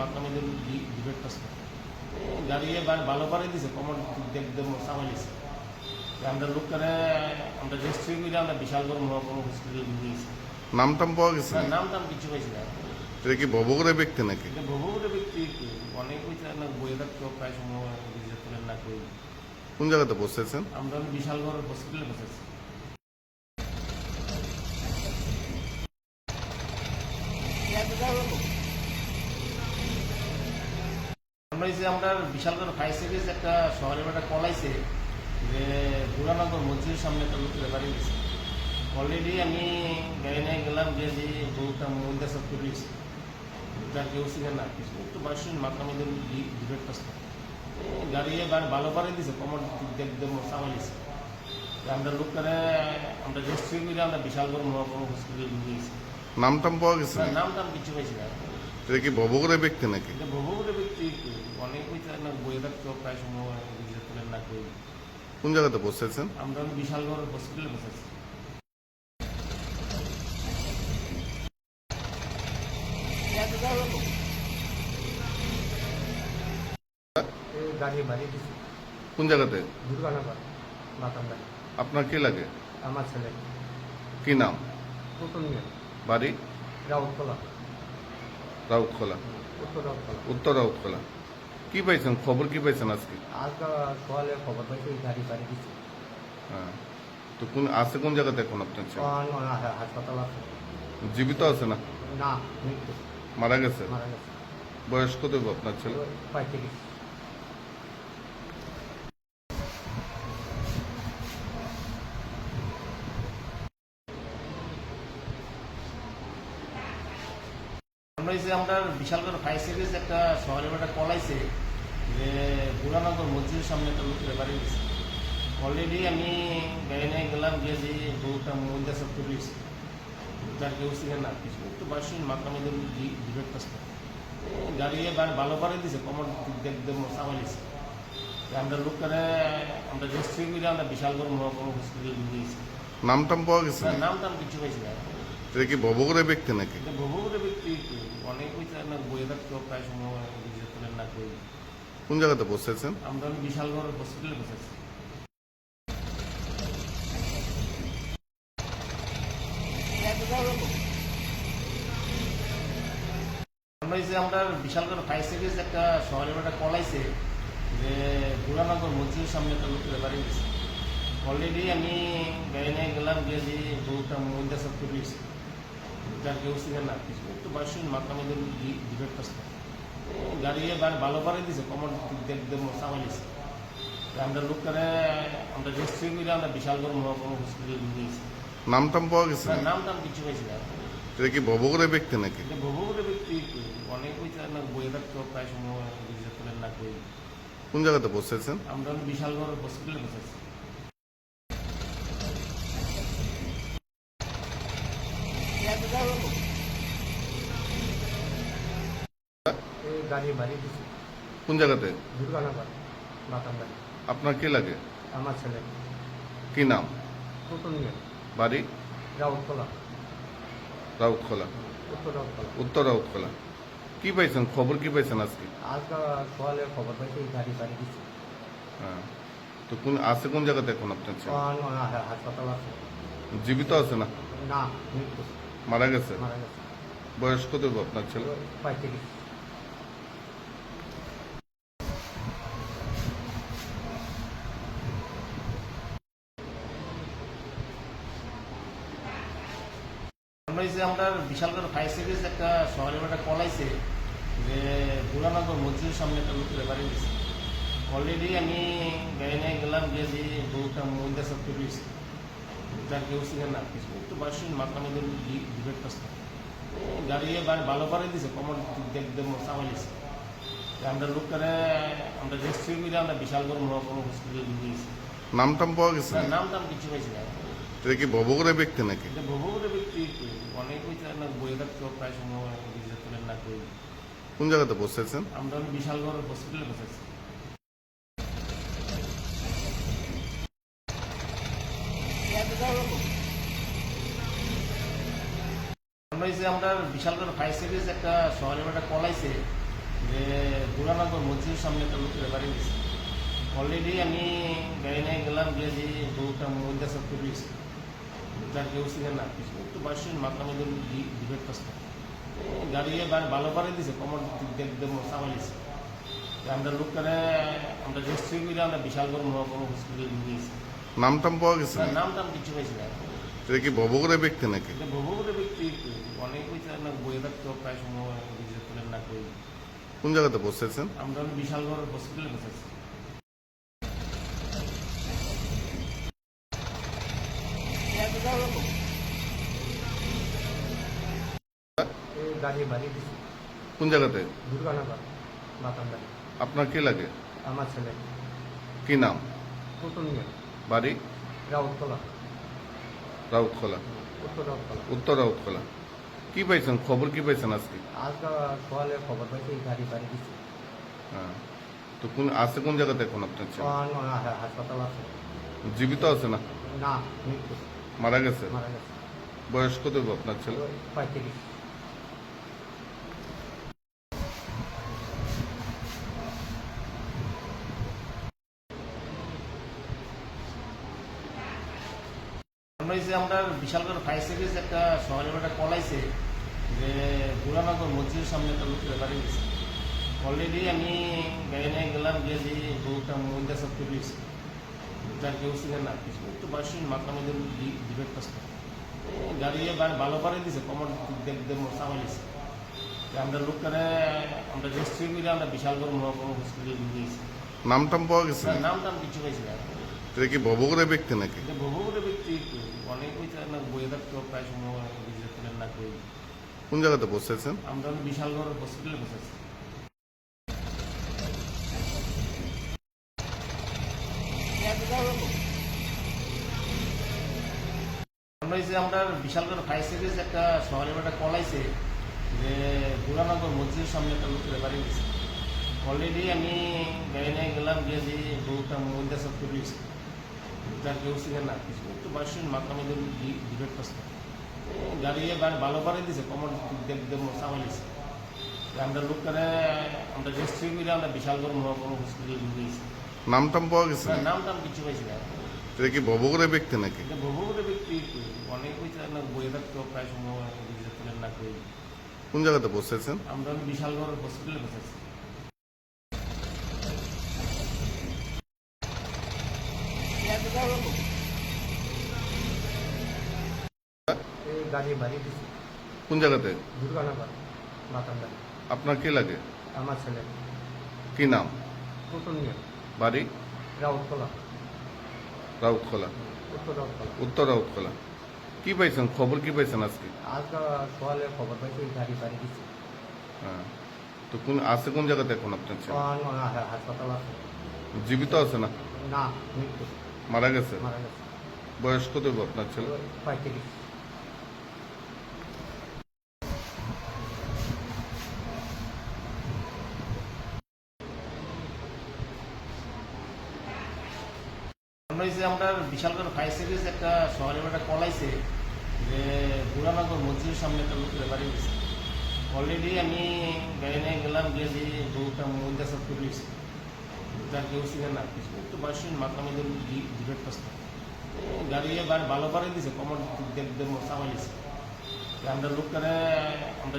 মাত্রা মধ্যে ডিবেট করছে? গাড়ি এবার ভালো করে দিছে কমন দেখতে সামাইছে আমরা লোক করে আমরা রেজিস্ট্রি করে আমরা বিশাল বড় মহকুমা হসপিটাল নিয়েছি নাম টাম পাওয়া গেছে? নাম টাম কিছু পাইছি না। এটা কি ব্যক্তি নাকি? ব্যক্তি অনেক হয়েছে না বইয়ে থাকতো প্রায় সময় না করি কোন জায়গাতে বসেছেন? আমরা বিশাল বড় হসপিটালে বসেছি। আমরা এই যে আমরা বিশাল করে ফায়ার সার্ভিস একটা শহরে একটা কল আইছে যে বুড়ানগর মসজিদের সামনে একটা লোক ব্যাপারে গেছে অলরেডি আমি গাড়ি নিয়ে গেলাম যে যে বউটা মহিলা সব পুলিশ যার কেউ ছিলেন না। কিছু একটু বয়সের মাথা মধ্যে ডিবেট করছে গাড়ি এবার ভালো করে দিছে কমন দেখতে সামাইছে আমরা লোক করে আমরা রেজিস্ট্রি করে আমরা বিশাল বড় মহকুমা হসপিটাল নিয়েছি নাম টাম পাওয়া গেছে? নাম টাম কিছু পাইছি না। এটা কি ভবঘুরে ব্যক্তি নাকি? বহুবড় ব্যক্তি অনেক না বইয়ে থাকতো প্রায় তোলেন না করি কোন জায়গাতে বসেছেন? আমরা বিশালগড় হসপিটালে বসেছি। এই গাড়ি বাড়ি দিছি। কোন জায়গাতে? আপনার কি লাগে? আমার ছেলে। কি নাম? বাড়ি? রাউতকলা রাউতখোলা উত্তর রাউতখোলা কি পাইছেন? খবর কি পাইছেন আজকে? সকালে খবর পাইছি গাড়ি হ্যাঁ। তো কোন আছে কোন জায়গাতে এখন আপনার ছেলে? হাসপাতাল আছে। জীবিত আছে না? না মারা গেছে? মারা গেছে। বয়স কত আপনার ছেলে? পঁয়ত্রিশ। আমরা এই যে আমরা বিশালগড় ফায়ার সার্ভিস একটা শহরে একটা কল আইছে যে বুড়ানগর মসজিদের সামনে একটা লোক ব্যাপারে গেছে অলরেডি আমি গাড়ি নিয়ে গেলাম যে যে বউটা মহিলা সব পুলিশ যার কেউ ছিলেন না। কিছু একটু বয়সী মধ্যে ডিবেট করছে গাড়ি এবার ভালো করে দিছে কমন দেখতে সামাইছে আমরা লোক করে আমরা রেজিস্ট্রি করে আমরা বিশালগড় মহকুমা হসপিটাল নিয়েছি নাম টাম পাওয়া গেছে? না, নাম টাম কিছু পাইছি না। এটা কি ভবঘুরে ব্যক্তি নাকি? বহুবড় ব্যক্তি অনেক হয়েছে না বইয়ে থাকতো প্রায় সময় বিজয় না করি কোন জায়গাতে বসেছেন? আমরা বিশালগড় হসপিটালে বসেছি। আমরা যে আমরা বিশালগড় ফায়ার সার্ভিস একটা শহরে একটা কল আইছে যে বুড়ানগর মসজিদের সামনে একটা লোক ব্যাপারে গেছে অলরেডি আমি গাড়ি নিয়ে গেলাম যে যে বউটা মহিলা সব পুলিশ না কিছু একটু বয়সী মাত্রা মধ্যে ডিবেট করছে। গাড়ি এবার ভালো করে দিছে কমন দেখতে সামাইছে আমরা লোক করে আমরা রেজিস্ট্রি করে আমরা বিশালগড় মহকুমা হসপিটাল নিয়েছি নাম টাম পাওয়া গেছে? নাম টাম কিছু পাইছি না। এটা কি ভবঘুরে ব্যক্তি নাকি? বহুবড় ব্যক্তি অনেক হয়েছে না বইয়ে থাকতো প্রায় সময় না করি কোন জায়গাতে বসেছেন? আমরা বিশালগড় হসপিটালে বসেছি। এই গাড়ি বাড়ি দিছি। কোন জায়গাতে? দুর্গানগর আপনার কি লাগে? আমার ছেলে। কি নাম? নতুন বাড়ি? রাউতখোলা। উত্তর রাউতকলা উত্তর রাউতখোলা। কি পাইছেন? খবর কি পাইছেন আজকে? আজকে সকালে খবর পাইছি এই গাড়ি বাড়ি দিছি। হ্যাঁ। তো কোন আছে কোন জায়গাতে এখন আপনার ছেলে? হাসপাতাল আছে। জীবিত আছে না? না মারা গেছে? মারা গেছে। বয়স কত আপনার ছেলে? আমরা যে আমরা বিশালগড় ফায়ার সার্ভিস একটা শহরে একটা কল আইছে যে বুড়ানগর মসজিদের সামনে একটা লোক ব্যাপারে গেছে। অলরেডি আমি গাড়ি নিয়ে গেলাম যে যে বউটা মহিলা সব পুলিশ যার কেউ ছিলেন না কিছু একটু বয়সী মাত্রা মধ্যে ডিবেট করছে গাড়ি এবার ভালো করে দিছে কমন দেখতে সামাইছে আমরা আমরা রেজিস্ট্রি করে আমরা বিশালগড় মহকুমা হসপিটাল নিয়েছি নাম টাম পাওয়া গেছে? নাম টাম কিছু পাইছি না। এটা কি ভবঘুরে ব্যক্তি নাকি? বহুবড় ব্যক্তি অনেক না বইয়ে থাকতো প্রায় সময় না করি। কোন জায়গাতে বসেছেন? আমরা বিশালগড় হসপিটালে বসেছি। আমরা যে আমরা বিশাল করে ফায়ার সার্ভিস একটা শহরে একটা কল আইছে যে দুরানগর মসজিদের সামনে একটা লোকের বাড়ি গেছে অলরেডি আমি গাড়ি নিয়ে গেলাম গিয়ে যে বউটা মহিলা সব পুলিশ। কেউ ছিলেন না। একটু বয়সের মাথা মধ্যে ডিবেট কাজ গাড়ি এবার ভালো করে দিছে কমর সামালিছে আমরা লোক করে আমরা রেজিস্ট্রি করে আমরা বিশাল করে মহকুমা হসপিটালে নিয়েছি নাম টাম পাওয়া গেছে নাম টাম কিছু পাইছি না। এটা কি ববগরে ব্যক্তি নাকি? বহুগুলো ব্যক্তি অনেক হয়েছে না বইয়ে থাকতো প্রায় সময় না করি কোন জায়গাতে বসেছেন? আমরা হলো বিশালগড় হসপিটালে বসেছি এই গাড়ি বাড়ি দিছি কোন জায়গাতে? দুর্গানগর আপনার কি লাগে? আমার ছেলে। কি নাম? বাড়ি? রাউতকলা রাউতখোলা। উত্তর উত্তর রাউতখোলা। কি পাইছেন? খবর কি পাইছেন আজকে? আজকে সকালে খবর পাইছি এই গাড়ি বাড়ি দিছি। হ্যাঁ। তো কোন আছে কোন জায়গাতে এখন আপনার ছেলে? হাসপাতাল আছে? জীবিত আছে না? না মৃত্যু। মারা গেছে? মারা গেছে। বয়স কত আপনার ছেলে? পঁয়ত্রিশ। আমরা হয়েছে আমরা বিশাল করে ফায়ার সার্ভিস একটা শহরে একটা কল আইছে যে দুরানগর মসজিদের সামনে একটা লোকের বাড়ি গেছে অলরেডি আমি গাড়ি নিয়ে গেলাম গিয়ে যে বউটা মহিলা সব পুলিশ কেউ না কিছু একটু বয়সের মাথা মধ্যে ডিবেট কাজ গাড়ি ভালো করে দিছে দেখতে সামালিছে আমরা লোক করে আমরা রেজিস্ট্রি করে আমরা বিশাল করে মহকুমা হসপিটালে নিয়েছি নাম টাম পাওয়া গেছে? নাম টাম কিছু পাইছি না। এটা কি ববগরে ব্যক্তি নাকি? বহুগুলো ব্যক্তি অনেক হয়েছে না বইয়ে থাকতো প্রায় সময় না কোন জায়গাতে বসেছেন আমরা বিশালগড় হসপিটালে বসেছি আমরা হয়েছে আমরা বিশালগড় ফায়ার সার্ভিস একটা শহরে একটা কল আইছে যে দুরানগর মসজিদের সামনে একটা লোকের বাড়ি গেছে অলরেডি আমি গাড়ি নিয়ে গেলাম গিয়ে যে বউটা মহিলা সব পুলিশ তার কেউ ছিলেন না কিছু একটু বয়সের মধ্যে ডিবেট কাজ গাড়ি এবার ভালো করে দিছে কমর দেখতে সামালিছে আমরা লোক করে আমরা রেজিস্ট্রি করে আমরা বিশালগড় মহকুমা হসপিটালে নিয়েছি নাম টাম পাওয়া গেছে? নাম টাম কিছু পাইছি না। এটা কি ববগরে ব্যক্তি নাকি? বহুগুলো ব্যক্তি অনেক হয়েছে না বইয়ে থাকতো প্রায় সময় না করি কোন জায়গাতে বসেছেন? আমরা বিশালগড় হসপিটালে বসেছি। এই গাড়ি বাড়ি দিছি কোন জায়গাতে? দুর্গানগর বাতাম আপনার কি লাগে? আমার ছেলে। কি নাম? বাড়ি? রাউতকলা রাউতখোলা উত্তর রাউতখোলা কি পাইছেন? খবর কি পাইছেন আজকে? আজকে সকালে খবর পাইছি এই গাড়ি বাড়ি দিছি। হ্যাঁ। তো কোন আছে কোন জায়গাতে এখন আপনার ছেলে? হাসপাতাল আছে। জীবিত আছে না? না মারা গেছে? মারা গেছে। বয়স কত আপনার ছেলে? পঁয়ত্রিশ। আমরা হয়েছে আমরা বিশাল করে ফায়ার সার্ভিস একটা শহরে একটা কল আইছে যে দুরানগর মসজিদের সামনে একটা লোক বাড়ি গেছে অলরেডি আমি গাড়ি নিয়ে গেলাম, গিয়ে যে বউটা মহিলা সব পুলিশ। তার কেউ ছিলেন না। কিছু একটু মাথা মধ্যে ডিবেট কাজ গাড়ি এবার ভালো করে দিছে কমর দেখতে সামালিছে আমরা লোক করে আমরা